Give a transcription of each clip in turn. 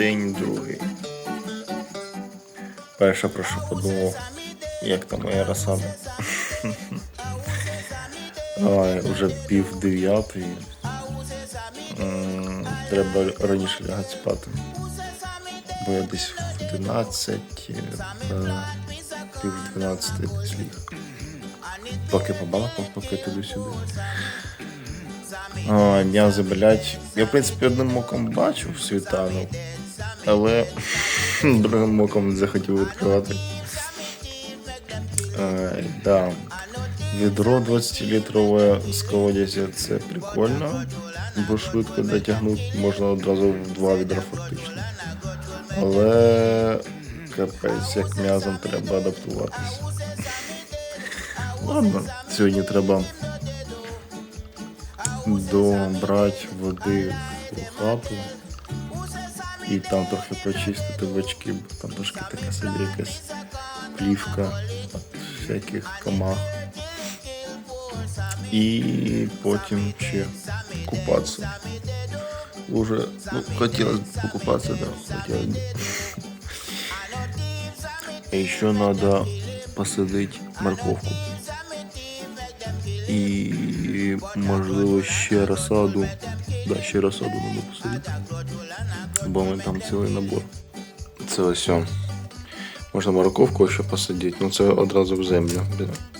День другий. Перше про що подумав, як там моя розсада. Уже пів дев'ятої. Треба раніше лягати спати. Бо я десь в 11, е, пів 12 десь ліг. Поки побалакав, поки туди-сюди. А, Днязи, блядь. Я, в принципі, одним оком бачив світанок, але другим оком захотів відкривати. Е, да. Відро 20-літрове з колодязя це прикольно, бо швидко дотягнути можна одразу в два відра фактично. Але капець, як м'язом треба адаптуватися. Ладно, сьогодні треба добрати води в хату і там трохи почистити бачки, бо там трошки така собі якась плівка від всяких комах. І потім ще купатися. Уже, ну, хотілося б покупатися, да, хотілося б. І ще треба посадити морковку. І можливо ще розсаду. Да, ще розсаду треба посадити. Бо ми там цілий набор. Це ось. Можна морковку ще посадити, ну це одразу в землю.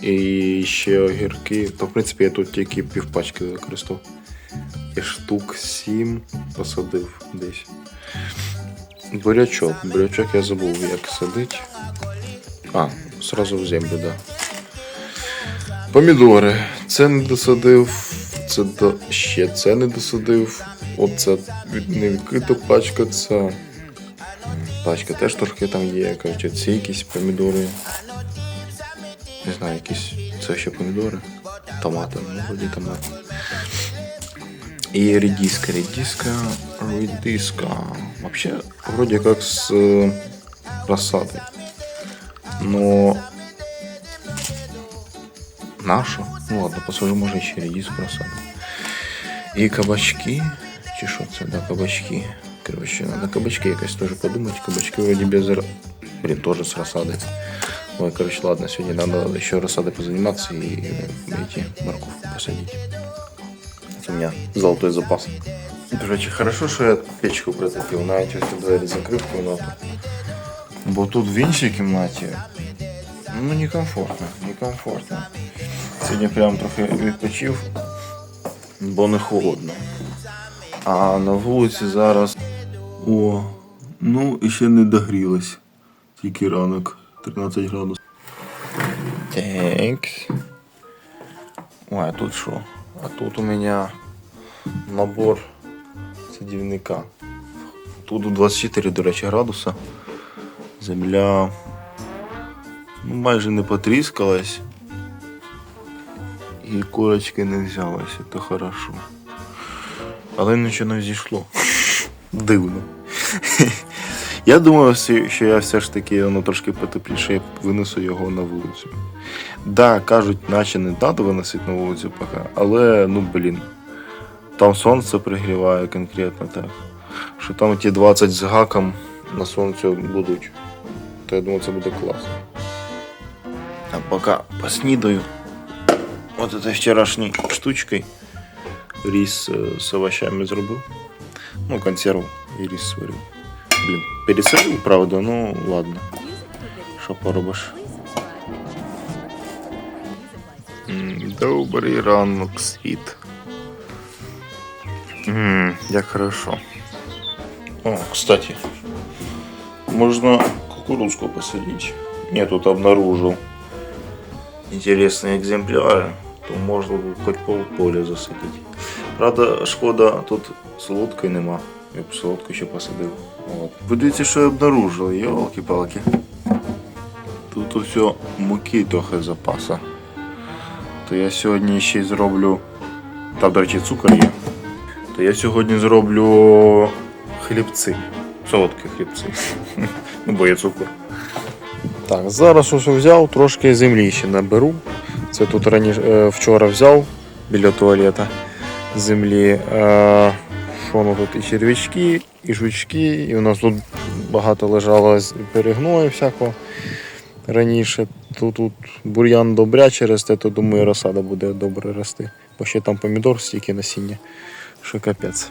І ще огірки. То в принципі я тут тільки півпачки використав. Я штук 7 посадив десь. Бурячок. Бурячок я забув як садити. А, сразу в землю, да. Помідори. Це не досадив. Це до... ще це не досадив. Оце від- не відкрита пачка, це. Пачка теж трохи там є. Коротше, ці якісь помідори. Не знаю, якісь. Це ще помідори. Томати, ну, вроді томати. И редиска, редиска, редиска. Вообще, вроде как с э, рассадой. Но нашу? Ну ладно, посажу, може ще редиску рассаду. І кабачки. Чи що це? Да, кабачки. Короче, надо кабачки якось теж подумати. Кабачки вроде без... ра- Блин, тоже с рассадой. Ой, короче, ладно, сегодня надо еще рассадой позаниматься и э, эти морковку посадить. Это у меня золотой запас. До речі, хорошо, що я печку притопив, навіть ось двері закрив кімнату. Бо тут в іншій кімнаті ну некомфортно, некомфортно. Сьогодні прям трохи відпочив, бо не холодно. А на вулиці зараз. О, ну і ще не догрілось. Тільки ранок, 13 градусів. Так. Ой, а тут що? А тут у меня набор садівника. Тут 24, до речі, градуса. Земля ну, майже не потріскалась. І корочки не взялась, це хорошо. Але нічого не взійшло. Дивно. Я думаю, що я все ж таки воно трошки потепліше, винесу його на вулицю. Да, кажуть, наче не треба виносити на вулицю поки, але ну блін. Там сонце пригріває конкретно так. Що там ті 20 з гаком на сонці будуть. То я думаю, це буде класно. А поки поснідаю. От це вчорашній штучкою. Ріс е, з овощами зробив. Ну, консерву і ріс сварив. Блін, пересолив, правда, ну ладно. Що поробиш? М, Добрий ранок, світ. М, Як хорошо. О, кстати, можно кукурузку посадить. Я тут обнаружил интересные экземпляры. То можно было хоть полполя засадить. Правда, шкода, тут солодкої нема. Я б солодку ще посадив. От. Подивіться, що я обнаружив, йолки-палки. Тут все муки трохи запаса. То я сьогодні ще й зроблю. Там, до речі, цукор є. То я сьогодні зроблю хлібці. Солодкі хлібці. Ну, бо є цукор. Так, зараз ось взяв, трошки землі ще наберу. Це тут раніше е, вчора взяв біля туалета землі. Е, що ну, тут і червячки, і жучки, і у нас тут багато лежало перегною всякого раніше. Тут, тут бур'ян добряче росте, то думаю, розсада буде добре рости. Бо ще там помідор стільки насіння, що капець.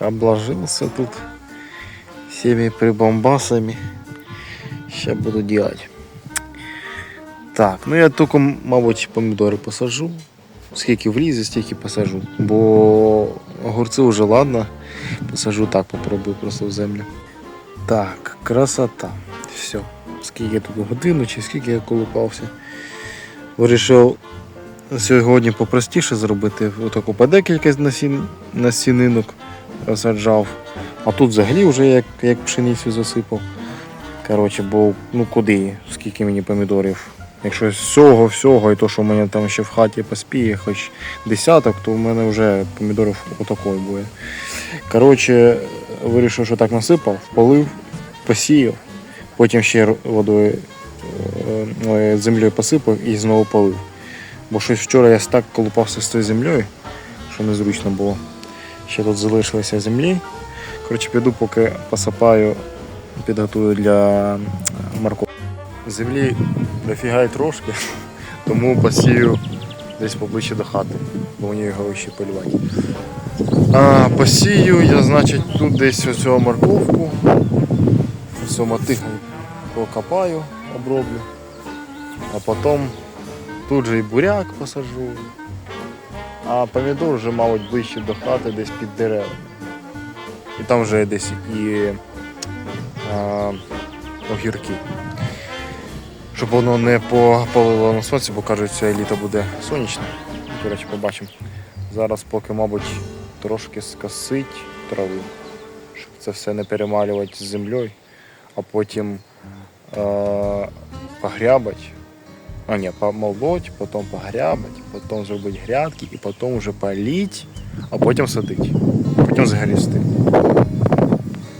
Обложился тут всеми прибамбасами. Сейчас буду делать. Так, ну я тільки, мабуть, помідори посаджу. Скільки влізе, стільки посаджу. Бо огурці вже ладно. Посаджу так, попробую просто в землю. Так, красота. Все. Скільки я тут годину чи скільки я колупався. Вирішив сьогодні попростіше зробити. Отаку по декілька насін, насінинок розсаджав. А тут взагалі вже як, як пшеницю засипав. Коротше, бо ну куди, скільки мені помідорів. Якщо з всього, всього, і то, що в мене там ще в хаті поспіє, хоч десяток, то в мене вже помідорів отакої буде. Коротше, вирішив, що так насипав, полив, посіяв, потім ще водою е, е, землею посипав і знову полив. Бо щось вчора я так колупався з тою землею, що незручно було. Ще тут залишилося землі. Коротше, піду, поки посипаю, підготую для морковки. Землі дофіга й трошки, тому посію десь поближче до хати, бо мені його ще полювати. А, посію я, значить, тут десь оцю морковку, все мотигом покопаю, оброблю, а потім тут же і буряк посаджу, а помідор вже, мабуть, ближче до хати, десь під деревами. І там вже десь і огірки. Щоб воно не попалило на сонці, бо кажуть, це літо буде сонячне. Коротше, побачимо. Зараз поки, мабуть, трошки скосить траву, щоб це все не перемалювати з землею, а потім е- погрябать. А ні, помолоть, потім погрябать, потім зробити грядки і потім вже полить, а потім садити. Потім загрісти.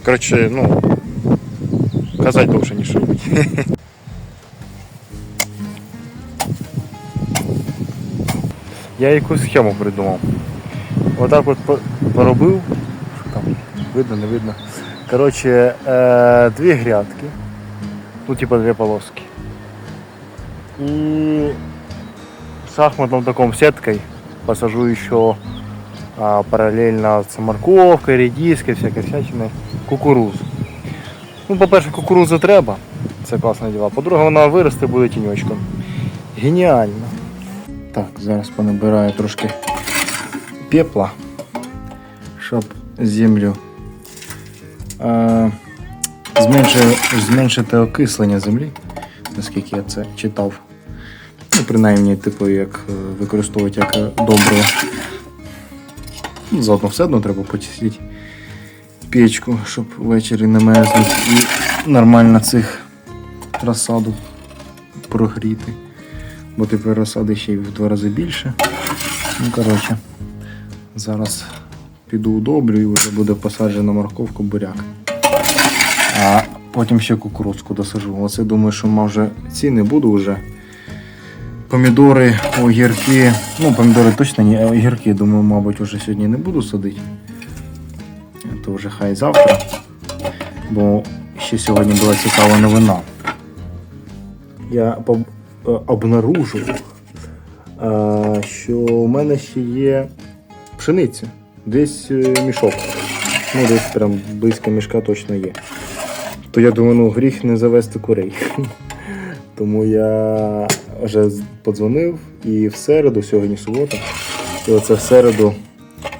Коротше, ну, казати довше, ніж робити. Я якусь схему придумав. Отак от по- поробив. Там? Видно, не видно. Коротше, е, дві грядки. Ну, типа дві полоски. И шахматном таком сеткой посажу еще параллельно с морковкой, редиской, всякой всячиной, кукурузу. Ну, по-перше, кукурузу треба, це класне діло. По-друге, вона виросте буде тіньочком. Геніально. Так, зараз понабираю трошки пепла, щоб землю е, зменшити, зменшити окислення землі, наскільки я це читав. Ну, принаймні, типу, як е, використовувати як е, добре. Ну, Заодно все одно треба почистити печку, щоб ввечері не мерзнути і нормально цих розсаду прогріти. Бо тепер розсади ще й в два рази більше. Ну, коротше, зараз піду удобрю і вже буде посаджена морковку буряк. А потім ще кукурудзку досажу. Оце думаю, що ці не буду вже. Помідори, огірки. Ну, помідори точно ні, а огірки, думаю, мабуть, вже сьогодні не буду садити. То вже хай завтра. Бо ще сьогодні була цікава новина. Я е, обнаружив, е, що у мене ще є пшениця. Десь е, мішок. Ну, десь прям близько мішка точно є. То я думаю, ну гріх не завести курей. Тому я вже подзвонив і в середу, сьогодні субота, і оце в середу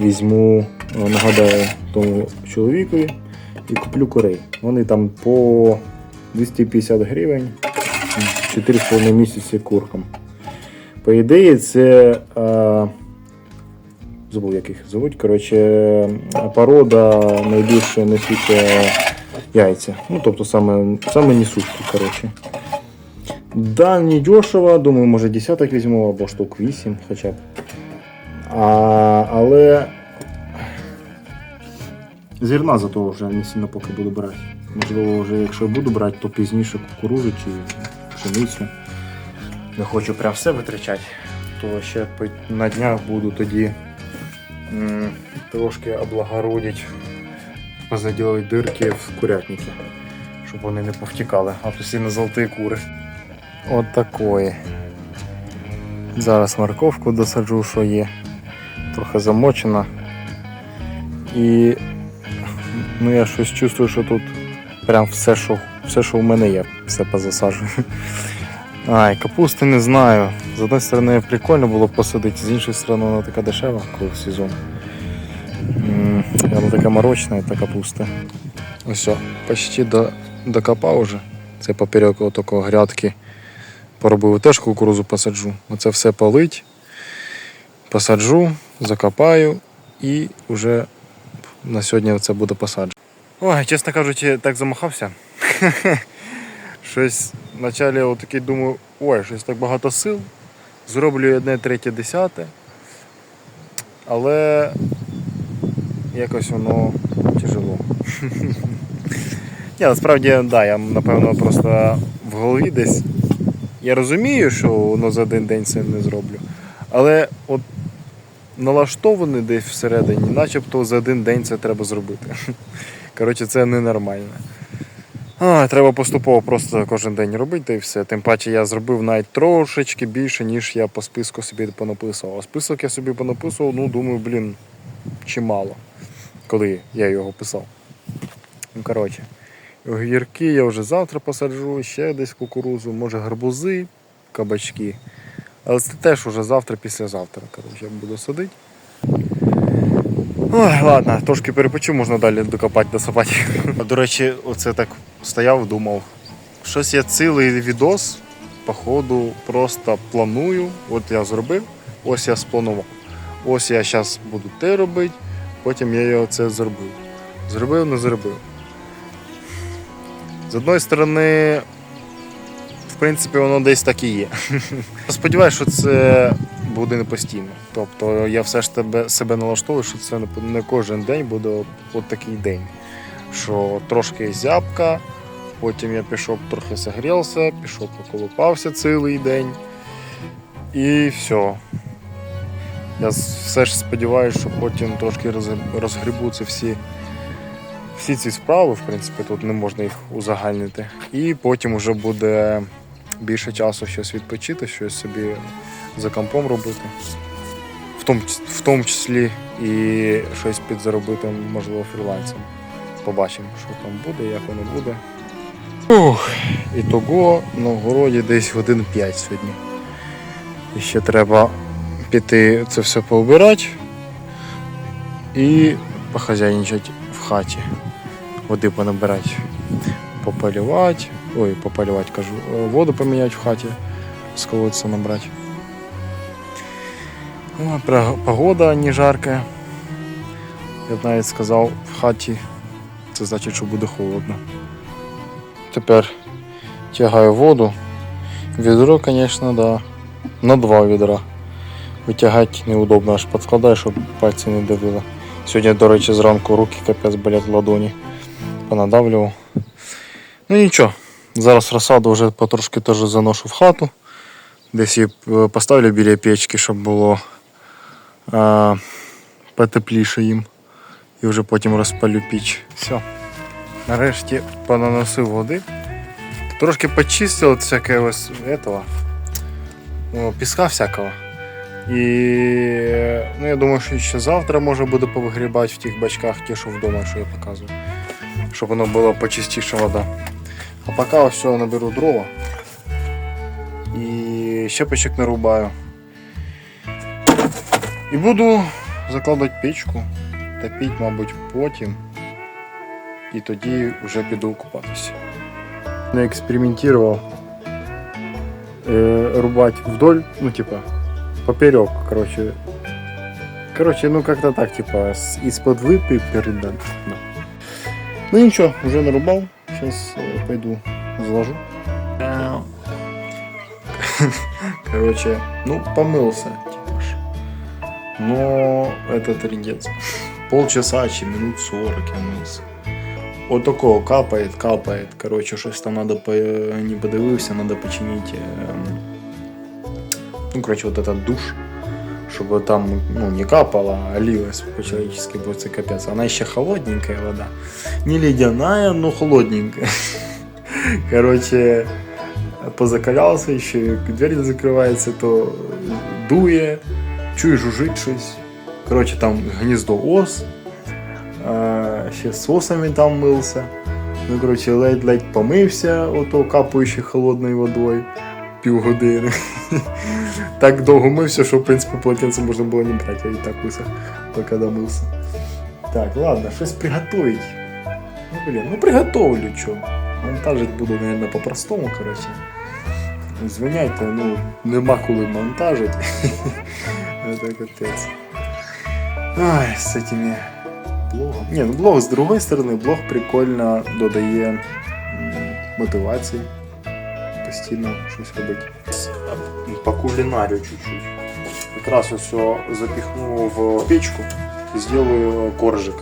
візьму, нагадаю тому чоловікові і куплю курей. Вони там по 250 гривень, 4,5 місяці куркам. По ідеї, це. Е, забув, як їх звуть. Коротше, порода найбільше несуча яйця. Ну, тобто саме, саме несушки, коротше. Да, не дешево, думаю, може десяток візьму або штук 8 хоча б. А, але зерна зато вже не сильно поки буду брати. Можливо, вже якщо буду брати, то пізніше кукурузу чи пшеницю. Не хочу прям все витрачати, то ще на днях буду тоді м, трошки облагородити, позаділити дирки в курятники, щоб вони не повтікали, а то сильно золоті кури. От такої. Зараз морковку досаджу, що є. Трохи замочена. І ну, я щось чувствую, що тут прям все, що, все, що в мене є, все позасаджую. Ай, капусти не знаю. З однієї сторони прикольно було посадити, з іншої сторони вона така дешева, коли в сезон. Вона така морочна, та капуста. Ось, почти до, докопав уже. Це поперек отакого грядки. Поробив теж кукурузу посаджу. Оце все полить, посаджу, закопаю і вже на сьогодні це буде посаджено. Ой, чесно кажучи, так замахався. Щось вначалі отакий думаю, ой, щось так багато сил. Зроблю одне, третє, десяте. Але якось воно тяжело. Ні, насправді, да, я напевно просто в голові десь. Я розумію, що воно за один день це не зроблю. Але от налаштований десь всередині, начебто за один день це треба зробити. Коротше, це ненормально. А, треба поступово просто кожен день робити і все. Тим паче я зробив навіть трошечки більше, ніж я по списку собі понаписував. А список я собі понаписував, ну думаю, блін, чимало, коли я його писав. Ну, коротше, огірки я вже завтра посаджу, ще десь кукурузу, може гарбузи, кабачки. Але це теж уже завтра, післязавтра. Коротше, я буду садити. Ой, ладно, трошки перепочу, можна далі докопати, досипати. До речі, оце так стояв, думав. Щось я цілий відос, походу, просто планую. От я зробив, ось я спланував. Ось я зараз буду те робити, потім я це зробив. Зробив, не зробив. З одної сторони, принципі, воно десь так і є. Сподіваюсь, що це буде не постійно. Тобто я все ж тебе себе налаштовую, що це не, кожен день буде от, такий день. Що трошки зябка, потім я пішов трохи согрівся, пішов поколупався цілий день. І все. Я все ж сподіваюся, що потім трошки роз- розгрібу всі, всі ці справи, в принципі, тут не можна їх узагальнити. І потім вже буде більше часу щось відпочити, щось собі за компом робити. В тому, в тому числі і щось підзаробити, можливо, фрілансом. Побачимо, що там буде, як воно буде. Ух, і того на городі десь годин 5 сьогодні. І ще треба піти це все поубирати і похазяйничати в хаті. Води понабирати, пополювати. Ой, пополювати кажу, е, воду поміняти в хаті, з колодця набрати. Ну, Погода не жарка. Я б навіть сказав, в хаті це значить, що буде холодно. Тепер тягаю воду. Відро, звісно, да. На два відра. Витягати неудобно, аж підкладаєш, щоб пальці не давило. Сьогодні, до речі, зранку руки капець болять в ладоні. Понадавлював. Ну нічого. Зараз розсаду вже потрошки теж заношу в хату. Десь її е, поставлю біля печки, щоб було а, потепліше їм. І вже потім розпалю піч. Все. Нарешті понаносив води. Трошки почистив всяке ось этого, ну, піска всякого. І ну, я думаю, що ще завтра може буде повигрібати в тих бачках, ті, що вдома, що я показую. Щоб воно було почистіша вода. А поки ось все наберу дрова. І щепочок нарубаю. І буду закладати печку, топити, мабуть, потім. І тоді вже піду купатися. Не експериментував е, рубати вдоль, ну типа поперек, короче. Короче, ну как-то так, типа, с- из-под выпи передать. Да. Ну ничего, уже нарубал. Сейчас пойду заложу. Короче, ну помылся, типа. Но это трендец. Полчаса, чи минут 40 я мылся. отакого капає, капає. Коротше, щось там надо по... не подивився, надо починити. ем, Ну, коротше, вот этот душ. Чтобы там ну, не капало, а лилось по-человечески, це капец. Она еще холодненькая вода. Не ледяная, но холодненькая. Короче, позакалялся еще, дверь не закривається, то дує, чую, жужжить щось. Короче, там гніздо ос. Ще з осами там мився. Ну, короче, ледь-ледь помився, ото капаючи холодною водою півгодини. так довго мився, що в принципі полотенце можна було не брати, я і так висох, поки домився. Так, ладно, щось приготовить. Ну, блін, ну приготовлю що. Монтажить буду, наверное, по-простому, короче. Звиняйте, ну, нема коли монтажить. Это капец. Ай, с этими блогом. Не, ну блог с другой стороны, блог прикольно додає м, мотивації. Постійно щось робити. По кулінарю чуть-чуть. Якраз все запихну в печку и сделаю коржик.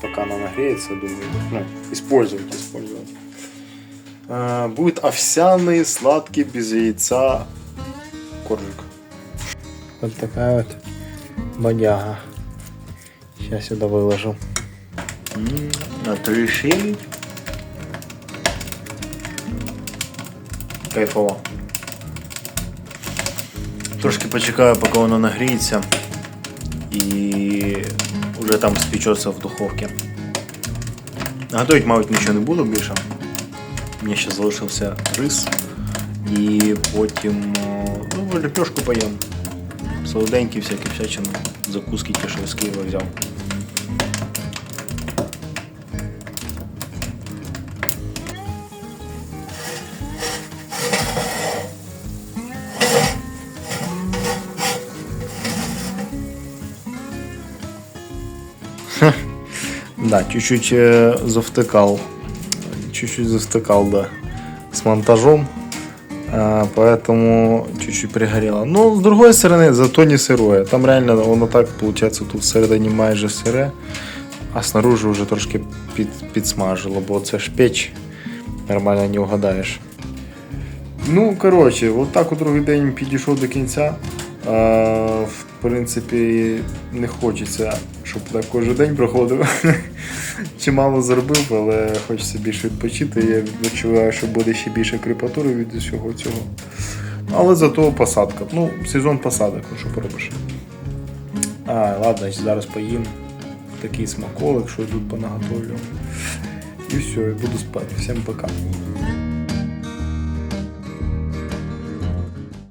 Пока она нагреется, думаю. Ну, использовать, использовать. Э, Будет овсяный, сладкий, без яйца коржик. Вот такая вот бодяга. Сейчас сюда выложу. На три. Кайфово. Трошки почекаю, поки воно нагріється. І вже там спечеться в духовці. Готовить, мабуть, нічого не буду більше. Мені ще залишився рис. І потім о, ну, лепешку поїм. Солоденькі всякі всячини. Закуски ті, що з Києва взяв. Да, чуть-чуть э, завтыкал. Чуть-чуть завтыкал, да. С монтажом. А, поэтому чуть-чуть пригорело. Но с другой стороны, зато не сырое. Там реально воно так получается, тут всередині майже сире, а снаружи вже трошки під, підсмажило, бо це ж печ нормально не вгадаєш. Ну, коротше, от так у другий день підійшов до кінця. А, в принципі, не хочеться, щоб так кожен день проходив. Чимало зробив, але хочеться більше відпочити. Я відчуваю, що буде ще більше крепатури від усього цього. Але зато посадка. Ну, сезон посадок, ну що поробиш. А, ладно, зараз поїм такий смаколик, що я тут понаготовлю. І все, і буду спати. Всім пока.